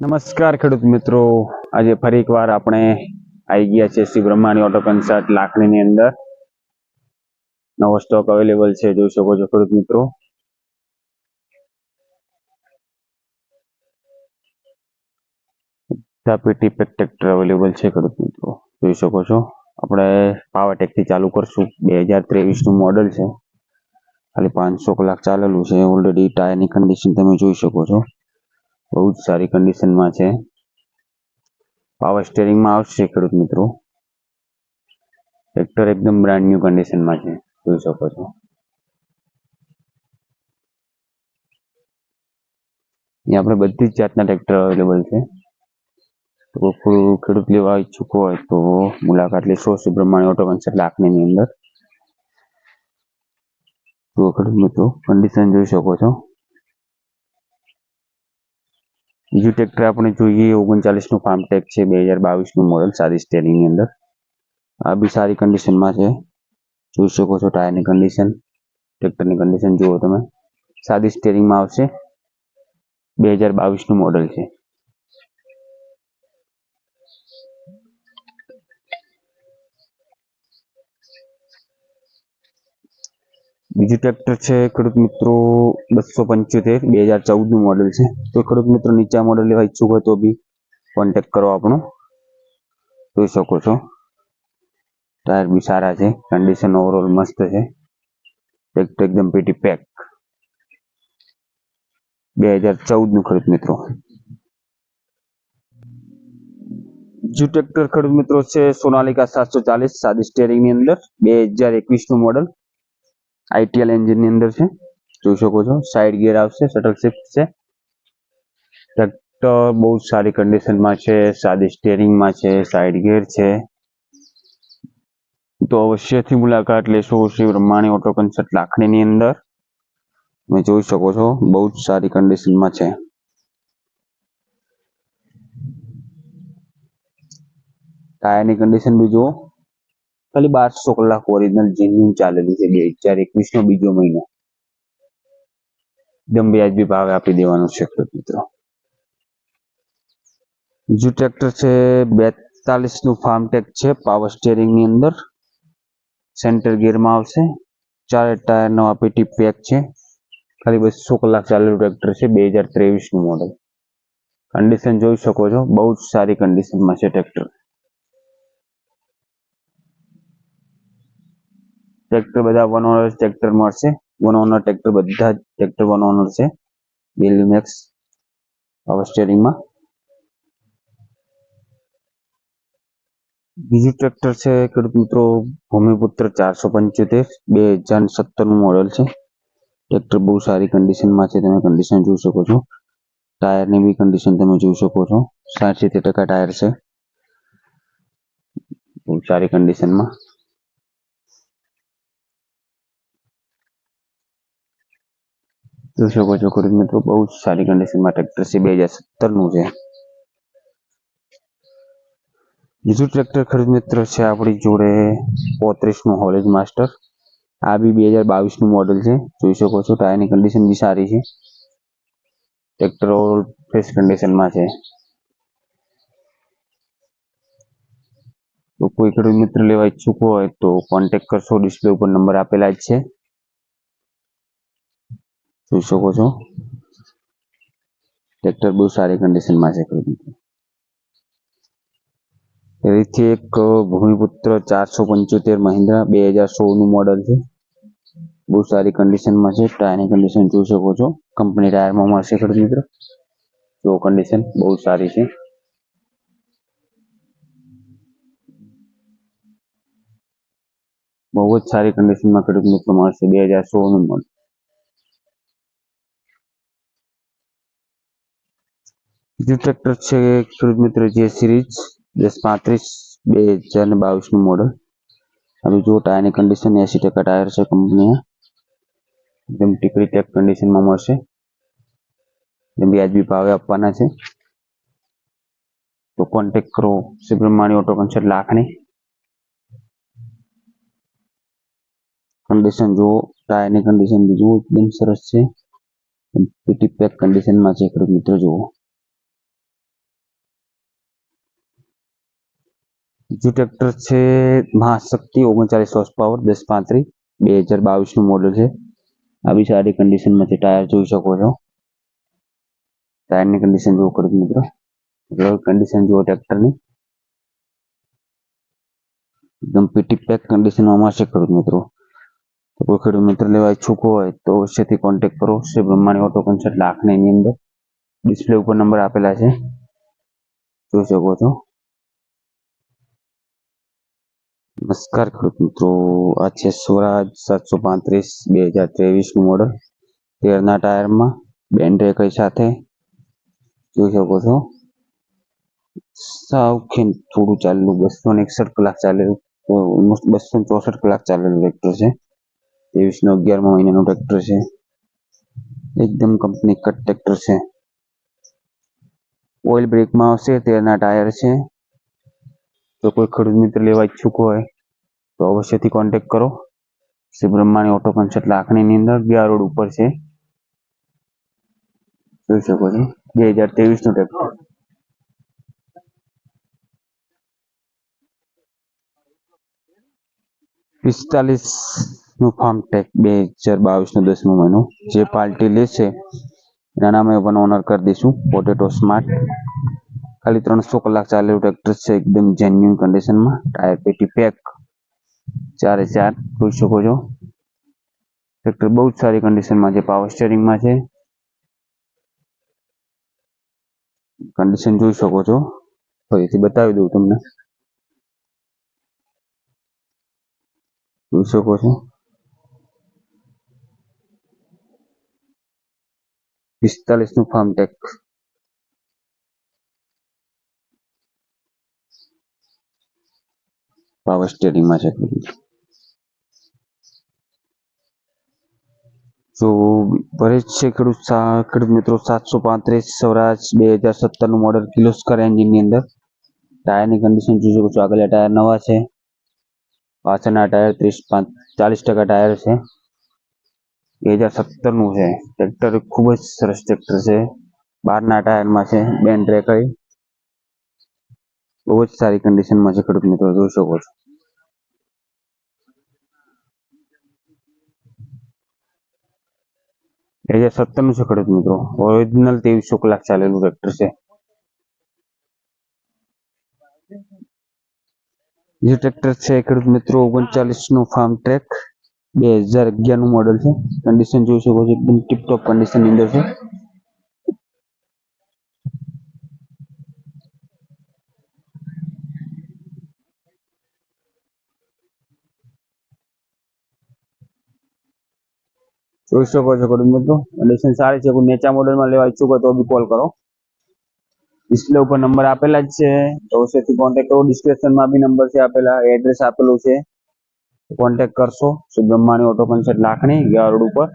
નમસ્કાર ખેડૂત મિત્રો. આજે ફરી એકવાર આપણે આવી ગયા છે શ્રી બ્રહ્માની ઓટો કન્સલ્ટ લાખણીની અંદર. નવો સ્ટોક અવેલેબલ છે, જોઈ શકો છો ખેડૂત મિત્રો. પેટી પેક ટ્રેક્ટર અવેલેબલ છે ખેડૂત મિત્રો. જોઈ શકો છો. આપણે પાવરટેકથી ચાલુ કરશું. બે હજાર ત્રેવીસનું મોડલ છે. ખાલી પાંચસો કલાક ચાલેલું છે. ઓલરેડી ટાયરની કન્ડિશન તમે જોઈ શકો છો. બહુ જ સારી કન્ડિશનમાં છે. પાવર સ્ટેરિંગમાં આવશે ખેડૂત મિત્રો. ટ્રેક્ટર એકદમ બ્રાન્ડ ન્યુ કન્ડિશનમાં છે. જોઈ શકો છો. અહીંયા આપણે બધી જ જાતના ટ્રેક્ટર અવેલેબલ છે. ખેડૂત લેવા ઈચ્છુક હોય તો મુલાકાત લેશો સુબ્રમણ્ય ઓટો કન્સલ્ટ લાખની અંદર. તો ખેડૂત મિત્રો કન્ડિશન જોઈ શકો છો. બીજું ટ્રેક્ટર આપણે જોઈએ, ઓગણચાલીસનું ફાર્મટેક ટેક છે, બે હજાર બાવીસનું મોડલ સાદી સ્ટેરિંગની અંદર. આ બી સારી કન્ડિશનમાં છે. જોઈ શકો છો ટાયરની કન્ડિશન ટ્રેક્ટરની કન્ડિશન જુઓ તમે. સાદી સ્ટેરિંગમાં આવશે. બે હજાર બાવીસનું મોડલ છે. બીજું ટ્રેક્ટર છે, ખેડૂત મિત્રો, બસો પંચોતેર, બે હજાર ચૌદનું મોડેલ છે. તો ખેડૂત મિત્રો, નીચા મોડલ લેવા ઈચ્છુક હોય તો બી કોન્ટેક કરો આપણો. જોઈ શકો છો. ટાયર બી સારા છે કન્ડિશન ઓવરઓલ મસ્ત છે. ટ્રેક્ટર એકદમ પેટી પેક બે હજાર ચૌદનું ખેડૂત મિત્રો. બીજું ટ્રેક્ટર ખેડૂત મિત્રો છે, સોનાલિકા સાતસો ચાલીસ, સાદી સ્ટેરિંગની અંદર. બે હજાર એકવીસનું મોડલ આઈટીએલ એન્જિનની અંદર છે. જોઈ શકો છો. સાઈડ ગિયર આવશે શટલ શિફ્ટ છે. ટ્રેક્ટર બહુ સારી કન્ડિશનમાં છે, સાદી સ્ટેરિંગમાં છે સાઈડ ગિયર છે. તો અવશ્યથી મુલાકાત લેશો શ્રી બ્રહ્માણી ઓટો કન્સર્ટ લાખણીની અંદર. તમે જોઈ શકો છો, બહુ જ સારી કન્ડિશનમાં છે. ટાયરની કન્ડિશન બી જુઓ. ખાલી બારસો કલાક ઓરિજિનલ જેન્યુન ચાલેલી છે બે હજાર એકવીસ નો બીજો મહિનો. એકદમ વ્યાજબી ભાવે આપી દેવાનું છે મિત્રો. બીજું ટ્રેક્ટર છે બેતાલીસનું ફાર્મ ટેક છે. પાવર સ્ટેરિંગની અંદર સેન્ટર ગિયરમાં આવશે. ચાર ટાયર નો આપીટી પેક છે. ખાલી બસો કલાક ચાલેલું ટ્રેક્ટર છે બે હજાર ત્રેવીસનું મોડલ કન્ડિશન જોઈ શકો છો. બહુ જ સારી કન્ડિશનમાં છે ટ્રેક્ટર ટ્રેક્ટર બધા વન ઓનર ટ્રેક્ટર મળશે. વન ઓનર ટ્રેક્ટર બધા જ ટ્રેક્ટર વન ઓનર છે. બેલીમેક્સ પાવર સ્ટેરિંગમાં બીજું ટ્રેક્ટર છે ખેડૂત મિત્રો, ભૂમિપુત્ર ચારસો પંચોતેર. બે હજાર સત્તરનું મોડલ છે. ટ્રેક્ટર બહુ સારી કન્ડિશનમાં છે, તમે કન્ડિશન જોઈ શકો છો. ટાયરની બી કન્ડિશન તમે જોઈ શકો છો. સાઠ સિત્તેર ટકા ટાયર છે. બહુ સારી કન્ડિશનમાં જોઈ શકો છો ખેડૂત મિત્રો, બહુ જ સારી કન્ડિશનમાં ટ્રેક્ટર છે બે હજાર સત્તરનું છે. બીજું ટ્રેક્ટર ખેડૂત મિત્ર છે આપણી જોડે પોત્રીસનું હોલેજ માસ્ટર આ બી બે હજાર બાવીસનું મોડલ છે. જોઈ શકો છો ટાયરની કન્ડિશન બી સારી છે. ટ્રેક્ટર ઓવરઓલ ફ્રેશ કન્ડિશનમાં છે. તો કોઈ ખેડૂત મિત્ર લેવા ઈચ્છુક હોય તો કોન્ટેક્ટ કરશો ડિસ્પ્લે ઉપર નંબર આપેલા જ છે. જોઈ શકો છો. ટ્રેક્ટર બહુ સારી કન્ડિશનમાં છે એથી એક ભૂમિપુત્ર ચારસો પંચોતેર મહિન્દ્રા બે હજાર સોળનું મોડલ છે. બહુ સારી કન્ડિશનમાં છે. ટાયરની કન્ડિશન જોઈ શકો છો. કંપની ટાયરમાં મળશે ખરું મિત્ર. જો કન્ડિશન બહુ સારી છે. બહુ જ સારી કન્ડિશનમાં ખેડૂત મિત્રો મળશે. બે હજાર સોળનું મોડલ બીજું ટ્રેક્ટર છે ખેડૂત મિત્ર જે સિરીઝ દસ પાંત્રીસ બે હજાર ને બાવીસનું મોડલ હવે જો ટાયરની કન્ડિશન એસી ટકા ટાયર છે કંપનીના એકદમ ટીકડી ટેક કન્ડિશનમાં મળશે. વ્યાજબી ભાવે આપવાના છે. તો કોન્ટેક કરો. Subramanya auto consult Lakhani condition જુઓ. ટાયરની કન્ડિશન જુઓ. એકદમ સરસ છે. પીટી પેક કન્ડિશનમાં છે ખેડૂત મિત્રો જુઓ. બીજું ટ્રેક્ટર છે મહાશક્તિ ઓગણચાલીસ હોર્સ પાવર દસ પાંત્રીસ, બે હજાર બાવીસનું મોડલ છે. આ બી સારી કન્ડિશનમાં છે ટાયર જોઈ શકો છો. ટાયરની કન્ડિશન જુઓ ખેડૂત મિત્રો. કન્ડિશન જુઓ ટ્રેક્ટરની એકદમ પીટી પેક કન્ડિશનમાં મળશે ખેડૂત મિત્રો. તો કોઈ ખેડૂત મિત્ર લેવા ઈચ્છુક હોય તો અવશ્યથી કોન્ટેક્ટ કરો. શ્રી બ્રહ્માણી ઓટો કન્સલ્ટ લાખને એની અંદર ડિસ્પ્લે ઉપર નંબર આપેલા છે. જોઈ શકો છો. નમસ્કાર ખેડૂત મિત્રો, આ છે સ્વરાજ સાતસો પાંત્રીસ બે હજાર ત્રેવીસનું મોડલ તેરના ટાયરમાં બેન્ડે કઈ સાથે. જોઈ શકો છો. સાવ ખેન થોડું ચાલેલું બસો ને એકસઠ કલાક ચાલેલું ઓલમોસ્ટ બસો ને ચોસઠ કલાક ચાલેલું ટ્રેક્ટર છે. ત્રેવીસનો અગિયારમા મહિનાનું ટ્રેક્ટર છે. એકદમ કંપની કટ ટ્રેક્ટર છે. ઓઇલ બ્રેકમાં આવશે તેરના ટાયર છે. તો કોઈ ખેડૂત મિત્ર લેવા ઈચ્છુક હોય તો અવશ્યથી કોન્ટેક્ટ કરો. શ્રી બ્રહ્માણી ઓટો કન્સર્ટ લાખણીની અંદર અગિયાર રોડ ઉપર છે. જોઈ શકો છો. બે હજાર ત્રેવીસનું ટ્રેક્ટર પિસ્તાલીસનું ફાર્મ ટેક બે હજાર બાવીસનું દસમું મહિનો. જે પાર્ટી લેશે એના નામે પણ ઓનર કરી દઈશું. પોટેટો સ્માર્ટ ખાલી ત્રણસો કલાક ચાલેલું ટ્રેક્ટર છે, એકદમ જેન્યુન કન્ડિશનમાં ટાયર પેટી પેક ચારે ચાર જોઈ શકો છો. ટ્રેક્ટર બહુ જ સારી કન્ડિશનમાં છે પાવર સ્ટેરિંગમાં છે. કન્ડિશન જોઈ શકો છો. ફરીથી બતાવી દઉં તમને. જોઈ શકો છો. પિસ્તાલીસનું ફાર્મ ટેક પાવર સ્ટેરિંગમાં છે. તો પરેશ છે ખેડૂત ખેડૂત મિત્રો સાતસો પાંત્રીસ સ્વરાજ બે હજાર સત્તરનું મોડલ કિલોસ્કર એન્જિનની અંદર. ટાયરની કન્ડિશન જોઈ શકો છો. આગળના ટાયર નવા છે. પાછળના ટાયર ત્રીસ ચાલીસ ટકા ટાયર છે. બે હજાર સત્તરનું છે. ટ્રેક્ટર ખૂબ જ સરસ ટ્રેક્ટર છે. બહારના ટાયરમાં છે. બેન ટ્રેકઈ બહુ જ સારી કન્ડિશનમાં છે, ખેડૂત મિત્રો, જોઈ શકો છો. બે હજાર સત્તરનું છે, ખેડૂત મિત્રો ઓરિજિનલ ત્રેવીસો કલાક ચાલેલું ટ્રેક્ટર છે. જે ટ્રેક્ટર છે, ખેડૂત મિત્રો ઓગણચાલીસનું ફાર્મ ટ્રેક બે હજાર અગિયારનું મોડલ છે. કન્ડિશન જોઈ શકો છો, એકદમ ટીપટોપ કન્ડિશનની અંદર છે. જોઈ શકો છો મિત્રો કન્ડિશન સારી છે, કોઈ નેચા મોડલમાં લેવા ઈચ્છુક હોય તો બી કોલ કરો. ડિસ્પ્લે ઉપર નંબર આપેલા જ છે. અવશ્યથી કોન્ટેક્ટ કરો. ડિસ્ક્રિપ્શનમાં બી નંબર છે આપેલા. એડ્રેસ આપેલું છે. કોન્ટેક્ટ કરશો. સુબ્રહ્મણ્ય ઓટો કન્સલ્ટ લાખણી ગયા રોડ ઉપર.